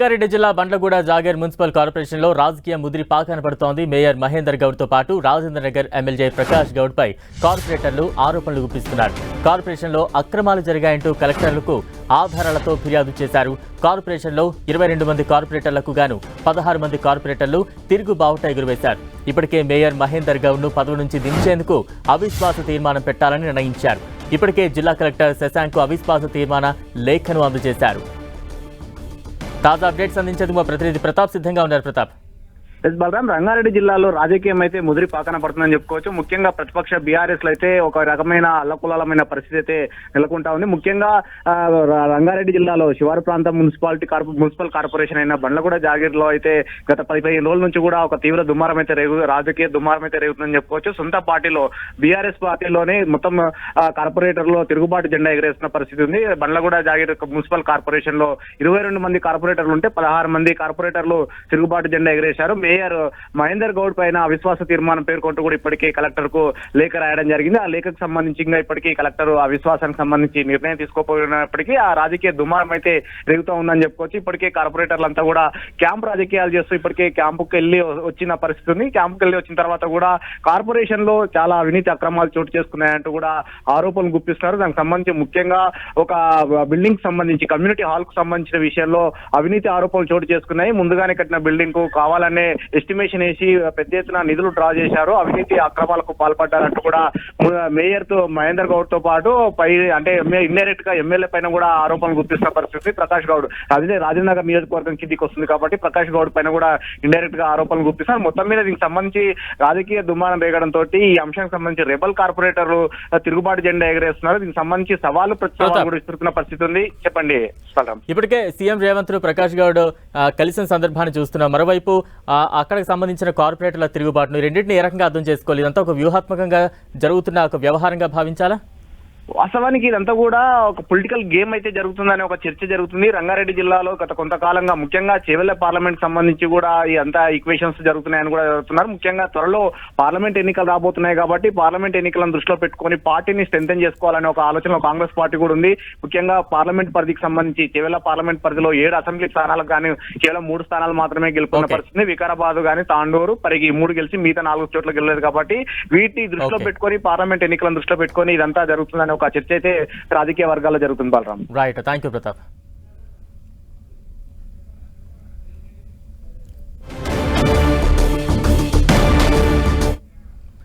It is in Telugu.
రంగారెడ్డి జిల్లా బండ్లగూడ జాగర్ మున్సిపల్ కార్పొరేషన్లో రాజకీయ ముదిరి పాకనపడుతోంది మేయర్ మహేందర్ గౌడ్తో పాటు రాజేంద్ర నగర్ ఎమ్మెల్యే ప్రకాష్ గౌడ్పై కార్పొరేటర్లు ఆరోపణలు గుప్పిస్తున్నారు. కార్పొరేషన్లో అక్రమాలు జరిగాయంటూ కలెక్టర్లకు ఆధారాలతో ఫిర్యాదు చేశారు. కార్పొరేషన్లో ఇరవై రెండు మంది కార్పొరేటర్లకు గాను పదహారు మంది కార్పొరేటర్లు తిరుగు బావుట ఎగురవేశారు. ఇప్పటికే మేయర్ మహేందర్ గౌడ్ను పదవి నుంచి దించేందుకు అవిశ్వాస తీర్మానం పెట్టాలని నిర్ణయించారు. ఇప్పటికే జిల్లా కలెక్టర్ శశాంక్ అవిశ్వాస తీర్మాన లేఖను అందజేశారు. తాజా అప్డేట్స్ అందించేందుకు మా ప్రతినిధి ప్రతాప్ సిద్ధంగా ఉన్నారు ప్రతాప్. ఎస్ బలరాం రంగారెడ్డి జిల్లాలో రాజకీయం అయితే ముదిరి పాకన పడుతుందని చెప్పుకోవచ్చు. ముఖ్యంగా ప్రతిపక్ష బీఆర్ఎస్లో అయితే ఒక రకమైన అల్లకులాలమైన పరిస్థితి అయితే నెలకొంటా ఉంది. ముఖ్యంగా రంగారెడ్డి జిల్లాలో శివారు ప్రాంతం మున్సిపాలిటీ కార్పొ మున్సిపల్ కార్పొరేషన్ అయిన బండ్లగూడ జాగీర్లో అయితే గత పది పదిహేను రోజుల నుంచి కూడా ఒక తీవ్ర దుమారం అయితే రేగు రాజకీయ దుమారం అయితే రేగుతుందని చెప్పుకోవచ్చు. సొంత పార్టీలో బీఆర్ఎస్ పార్టీలోనే మొత్తం కార్పొరేటర్లో తిరుగుబాటు జెండా ఎగరేస్తున్న పరిస్థితి ఉంది. బండ్లగూడ జాగీర్ మున్సిపల్ కార్పొరేషన్లో ఇరవై రెండు మంది కార్పొరేటర్లు ఉంటే పదహారు మంది కార్పొరేటర్లు తిరుగుబాటు జెండా ఎగరేశారు. మేయర్ మహేందర్ గౌడ్ పైన అవిశ్వాస తీర్మానం పేర్కొంటూ కూడా ఇప్పటికే కలెక్టర్కు లేఖ రాయడం జరిగింది. ఆ లేఖకు సంబంధించి ఇంకా ఇప్పటికీ కలెక్టర్ అవిశ్వాసానికి సంబంధించి నిర్ణయం తీసుకోపోయినప్పటికీ ఆ రాజకీయ దుమారం అయితే రేగుతూ ఉందని చెప్పుకోవచ్చు. ఇప్పటికే కార్పొరేటర్లంతా కూడా క్యాంప్ రాజకీయాలు చేస్తూ ఇప్పటికే క్యాంపుకి వెళ్ళి వచ్చిన పరిస్థితి ఉంది. క్యాంపుకి వెళ్ళి వచ్చిన తర్వాత కూడా కార్పొరేషన్లో చాలా అవినీతి అక్రమాలు చోటు చేసుకున్నాయంటూ కూడా ఆరోపణలు గుప్పిస్తున్నారు. దానికి సంబంధించి ముఖ్యంగా ఒక బిల్డింగ్ సంబంధించి కమ్యూనిటీ హాల్కు సంబంధించిన విషయంలో అవినీతి ఆరోపణలు చోటు చేసుకున్నాయి. ముందుగానే కట్టిన బిల్డింగ్కు కావాలనే ఎస్టిమేషన్ వేసి పెద్ద ఎత్తున నిధులు డ్రా చేశారు. అవినీతి అక్రమాలకు పాల్పడ్డారంటూ కూడా మేయర్తో మహేందర్ గౌడ్తో పాటు పై అంటే ఇండైరెక్ట్గా ఎమ్మెల్యే పైన కూడా ఆరోపణలు గుర్తిస్తున్న పరిస్థితి ప్రకాష్ గౌడ్. అదే రాజేంద్ర నగర్ నియోజకవర్గం కిందికి వస్తుంది కాబట్టి ప్రకాష్ గౌడ్ పైన కూడా ఇండైరెక్ట్గా ఆరోపణలు గుర్తిస్తారు మొత్తం మీద దీనికి సంబంధించి రాజకీయ రేగడం తోటి ఈ అంశానికి సంబంధించి రెబల్ కార్పొరేటర్లు తిరుగుబాటు జెండా ఎగరేస్తున్నారు. దీనికి సంబంధించి సవాలు ప్రతి సవాలు కూడా విస్తున్న పరిస్థితి ఉంది. చెప్పండి. ఇప్పటికే సీఎం రేవంత్ ప్రకాష్ గౌడ్ కలిసిన సందర్భాన్ని చూస్తున్నాం. మరోవైపు అక్కడికి సంబంధించిన కార్పొరేటర్ల తిరుగుబాటును రెండింటిని ఏ రకంగా అర్థం చేసుకోవాలి? ఇదంతా ఒక వ్యూహాత్మకంగా జరుగుతున్న ఒక వ్యవహారంగా భావించాలా? వాస్తవానికి ఇదంతా కూడా ఒక పొలిటికల్ గేమ్ అయితే జరుగుతుందనే ఒక చర్చ జరుగుతుంది రంగారెడ్డి జిల్లాలో గత కొంతకాలంగా ముఖ్యంగా చేవెళ్ళ పార్లమెంట్ సంబంధించి కూడా ఈ అంతా ఈక్వేషన్స్ జరుగుతున్నాయని కూడా జరుగుతున్నారు ముఖ్యంగా త్వరలో పార్లమెంట్ ఎన్నికలు రాబోతున్నాయి కాబట్టి పార్లమెంట్ ఎన్నికలను దృష్టిలో పెట్టుకొని పార్టీని స్ట్రెంథెన్ చేసుకోవాలనే ఒక ఆలోచన కాంగ్రెస్ పార్టీ కూడా ఉంది ముఖ్యంగా పార్లమెంట్ పరిధికి సంబంధించి చేవెళ్ళ పార్లమెంట్ పరిధిలో ఏడు అసెంబ్లీ స్థానాలకు కానీ కేవలం మూడు స్థానాలు మాత్రమే గెలుపుకున్న. పరిస్థితి వికారాబాద్ కానీ తాండూరు పరిగి మూడు గెలిచి మిగతా నాలుగు చోట్ల గెలలేదు కాబట్టి వీటిని దృష్టిలో. పెట్టుకొని పార్లమెంట్ ఎన్నికలను దృష్టిలో పెట్టుకొని ఇదంతా జరుగుతుందనే ఒక చర్చ అయితే రాజకీయ వర్గాల్లో జరుగుతుంది Balaram. Right thank you Pratap